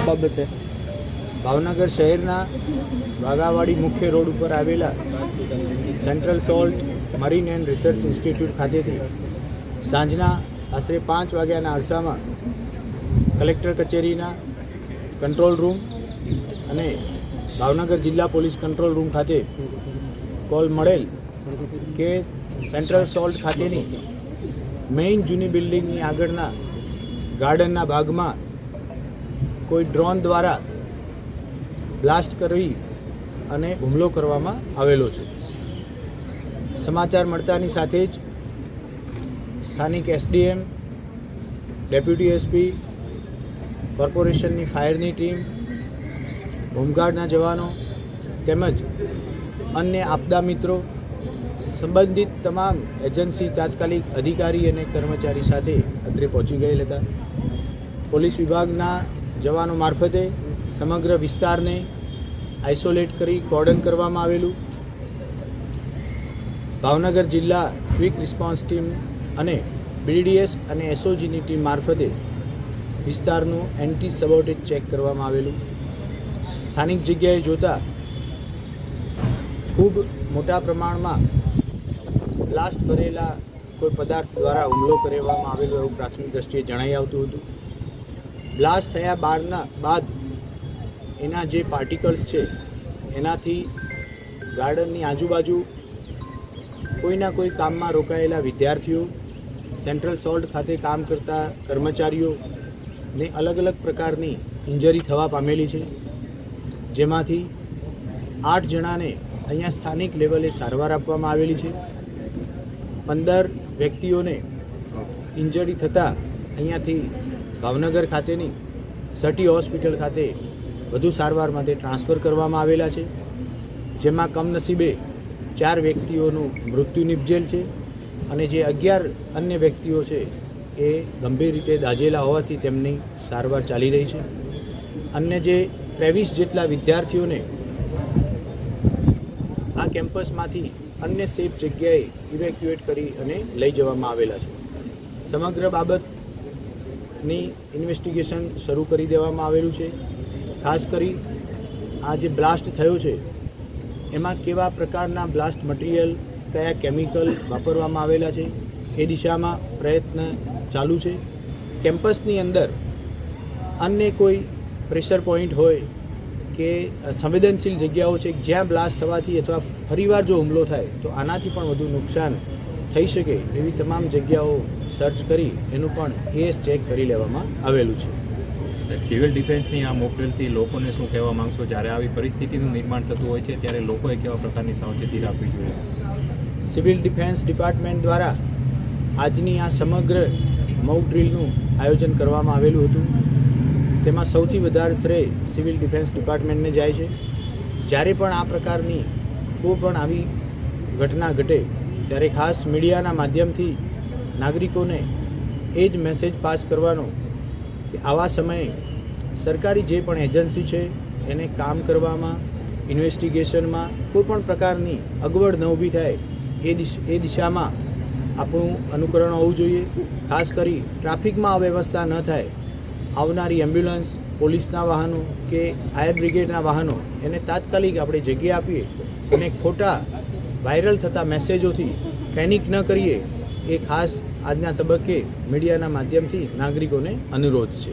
બાબતે. ભાવનગર શહેરના વાઘાવાડી મુખ્ય રોડ ઉપર આવેલા central salt marine and research institute ખાતેથી સાંજના આશરે પાંચ વાગ્યાના અરસામાં કલેક્ટર કચેરીના કંટ્રોલ રૂમ અને ભાવનગર જિલ્લા પોલીસ કંટ્રોલ રૂમ ખાતે કોલ મળેલ કે સેન્ટ્રલ સોલ્ટ ખાતેની મેઇન જૂની બિલ્ડિંગની આગળના ગાર્ડનના ભાગમાં કોઈ ડ્રોન દ્વારા બ્લાસ્ટ કરી અને હુમલો કરવામાં આવેલો છે. સમાચાર મળતાની સાથે જ સ્થાનિક એસડીએમ, ડેપ્યુટી એસપી, કોર્પોરેશનની ફાયરની ટીમ, હોમગાર્ડના જવાનો તેમજ અન્ય આપદા મિત્રો સંબંધિત તમામ એજન્સી તાત્કાલિક અધિકારી અને કર્મચારી સાથે અત્રે પહોંચી ગયેલ હતા. પોલીસ વિભાગના જવાનો મારફતે સમગ્ર વિસ્તારને આઇસોલેટ કરી કોર્ડન કરવામાં આવેલું. ભાવનગર જિલ્લા ક્વિક રિસ્પોન્સ ટીમ અને બીડીએસ અને એસઓજીની ટીમ મારફતે વિસ્તારનું એન્ટી સબોટેજ ચેક કરવામાં આવેલું. સ્થાનિક જગ્યાએ જોતા ખૂબ મોટા પ્રમાણમાં બ્લાસ્ટ ભરેલા કોઈ પદાર્થ દ્વારા હુમલો કરવામાં આવેલો એવું પ્રાથમિક દ્રષ્ટિએ જણાઈ આવતું હતું. બ્લાસ્ટ થયા બારના બાદ એના જે પાર્ટિકલ્સ છે, એનાથી ગાર્ડનની આજુબાજુ કોઈના કોઈ કામમાં રોકાયેલા વિદ્યાર્થીઓ સેન્ટ્રલ સોલ્ટ ખાતે કામ કરતા કર્મચારીઓને અલગ અલગ પ્રકારની ઇન્જરી થવા પામેલી છે. જેમાંથી આઠ જણાને અહીંયા સ્થાનિક લેવલે સારવાર આપવામાં આવેલી છે. પંદર વ્યક્તિઓને ઇન્જરી થતાં અહીંયાથી ભાવનગર ખાતેની સટી હોસ્પિટલ ખાતે વધુ સારવાર માટે ટ્રાન્સફર કરવામાં આવેલા છે, જેમાં કમનસીબે ચાર વ્યક્તિઓનું મૃત્યુ નિપજેલ છે અને જે અગિયાર અન્ય વ્યક્તિઓ છે એ ગંભીર રીતે દાઝેલા હોવાથી તેમની સારવાર ચાલી રહી છે. અન્ય જે ત્રેવીસ જેટલા વિદ્યાર્થીઓને આ કેમ્પસમાંથી અન્ય સેફ જગ્યાએ ઇવેક્યુએટ કરી અને લઈ જવામાં આવેલા છે. સમગ્ર બાબતની ઇન્વેસ્ટિગેશન શરૂ કરી દેવામાં આવેલું છે. ખાસ કરી આ જે બ્લાસ્ટ થયો છે, એમાં કેવા પ્રકારના બ્લાસ્ટ મટીરિયલ કયા કેમિકલ વાપરવામાં આવેલા છે, એ દિશામાં પ્રયત્ન ચાલુ છે. કેમ્પસની અંદર અન્ય કોઈ પ્રેશર પોઈન્ટ હોય કે સંવેદનશીલ જગ્યાઓ છે, જ્યાં બ્લાસ્ટ થવાથી અથવા ફરીવાર જો હુમલો થાય, તો આનાથી પણ વધુ નુકસાન થઈ શકે એવી તમામ જગ્યાઓ સર્ચ કરી એનું પણ કેસ ચેક કરી લેવામાં આવેલું છે. સિવિલ ડિફેન્સની આ મોકલેલથી લોકોને શું કહેવા માંગશો? જ્યારે આવી પરિસ્થિતિનું નિર્માણ થતું હોય છે ત્યારે લોકોએ કેવા પ્રકારની સાવચેતી રાખવી જોઈએ? સિવિલ ડિફેન્સ ડિપાર્ટમેન્ટ દ્વારા આજની આ સમગ્ર મોક ડ્રીલનું આયોજન કરવામાં આવેલું હતું. તેમાં સૌથી વધારે શ્રેય સિવિલ ડિફેન્સ ડિપાર્ટમેન્ટને જાય છે. જ્યારે પણ આ પ્રકારની કોઈ પણ આવી ઘટના ઘટે ત્યારે ખાસ મીડિયાના માધ્યમથી નાગરિકોને એ જ મેસેજ પાસ કરવાનો કે આવા સમયે સરકારી જે પણ એજન્સી છે, એને કામ કરવામાં ઇન્વેસ્ટિગેશનમાં કોઈ પણ પ્રકારની અગવડ ન ઊભી થાય, એ દિશ, એ દિશામાં આપણું અનુકરણ હોવું જોઈએ. ખાસ કરી ટ્રાફિકમાં અવ્યવસ્થા ન થાય, આવનારી એમ્બ્યુલન્સ પોલીસના વાહનો કે ફાયર બ્રિગેડના વાહનો, એને તાત્કાલિક આપણે જગ્યા આપીએ અને ખોટા વાયરલ થતા મેસેજોથી પેનિક ન કરીએ. એ ખાસ આજના તબક્કે મીડિયાના માધ્યમથી નાગરિકોને અનુરોધ છે.